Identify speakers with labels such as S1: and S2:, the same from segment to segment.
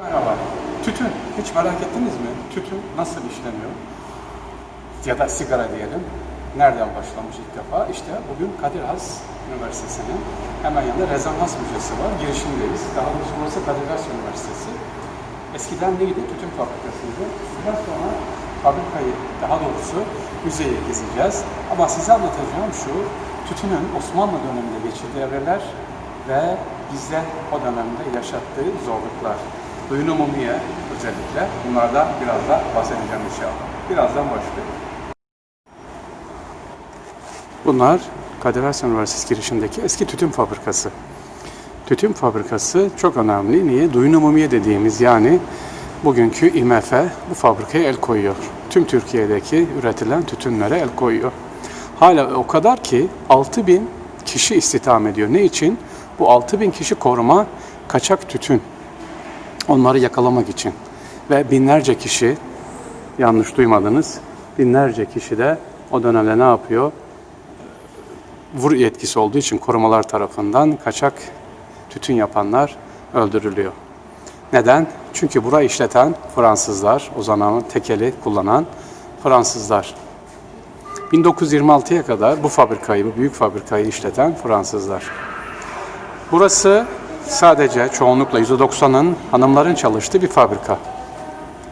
S1: Merhaba. Tütün. Hiç merak ettiniz mi? Tütün nasıl işleniyor? Ya da sigara diyelim. Nereden başlamış ilk defa? İşte bugün Kadir Has Üniversitesi'nin hemen yanında Rezonans Müzesi var. Girişindeyiz. Daha doğrusu burası Kadir Has Üniversitesi. Eskiden neydi? Tütün fabrikasıydı. Biraz sonra fabrikayı, daha doğrusu müzeyi gezeceğiz. Ama size anlatacağım şu, tütünün Osmanlı döneminde geçirdiği evreler ve bizde o dönemde yaşattığı zorluklar. Duyun umumiye özellikle bunlardan biraz da bahsedeceğim inşallah. Birazdan başlayalım. Bunlar Kadir Has Üniversitesi girişindeki eski tütün fabrikası. Tütün fabrikası çok önemli. Niye? Duyun umumiye dediğimiz yani bugünkü IMF bu fabrikaya el koyuyor. Tüm Türkiye'deki üretilen tütünlere el koyuyor. Hala o kadar ki 6000 kişi istihdam ediyor. Ne için? Bu 6000 kişi koruma kaçak tütün. Onları yakalamak için. Ve binlerce kişi, yanlış duymadınız, binlerce kişi de o dönemde ne yapıyor? Vur yetkisi olduğu için korumalar tarafından kaçak tütün yapanlar öldürülüyor. Neden? Çünkü burayı işleten Fransızlar, o zaman tekeli kullanan Fransızlar. 1926'ya kadar bu fabrikayı, bu büyük fabrikayı işleten Fransızlar. Burası sadece çoğunlukla %90'ın hanımların çalıştığı bir fabrika.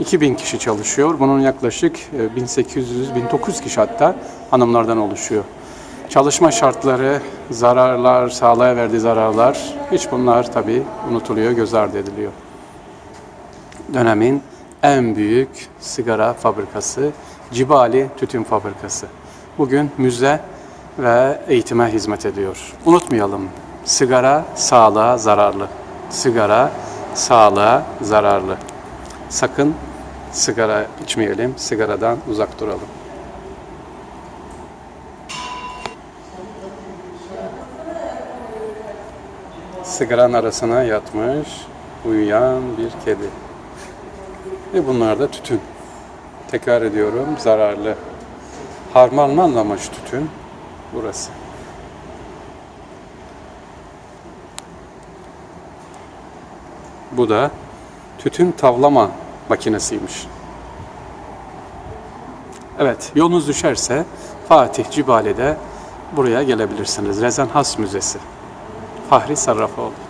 S1: 2000 kişi çalışıyor. Bunun yaklaşık 1800-1900 kişi hatta hanımlardan oluşuyor. Çalışma şartları, zararlar, sağlığa verdiği zararlar hiç bunlar tabii unutuluyor, göz ardı ediliyor. Dönemin en büyük sigara fabrikası Cibali Tütün Fabrikası. Bugün müze ve eğitime hizmet ediyor. Unutmayalım, sigara sağlığa zararlı. Sigara sağlığa zararlı. Sakın sigara içmeyelim, sigaradan uzak duralım. Sigaranın arasına yatmış, uyuyan bir kedi. Ve bunlar da tütün. Tekrar ediyorum, zararlı. Harmanlanmamış tütün burası. Bu da tütün tavlama makinesiymiş. Evet, yolunuz düşerse Fatih Cibali'de buraya gelebilirsiniz. Rezen Has Müzesi. Fahri Sarrafoğlu.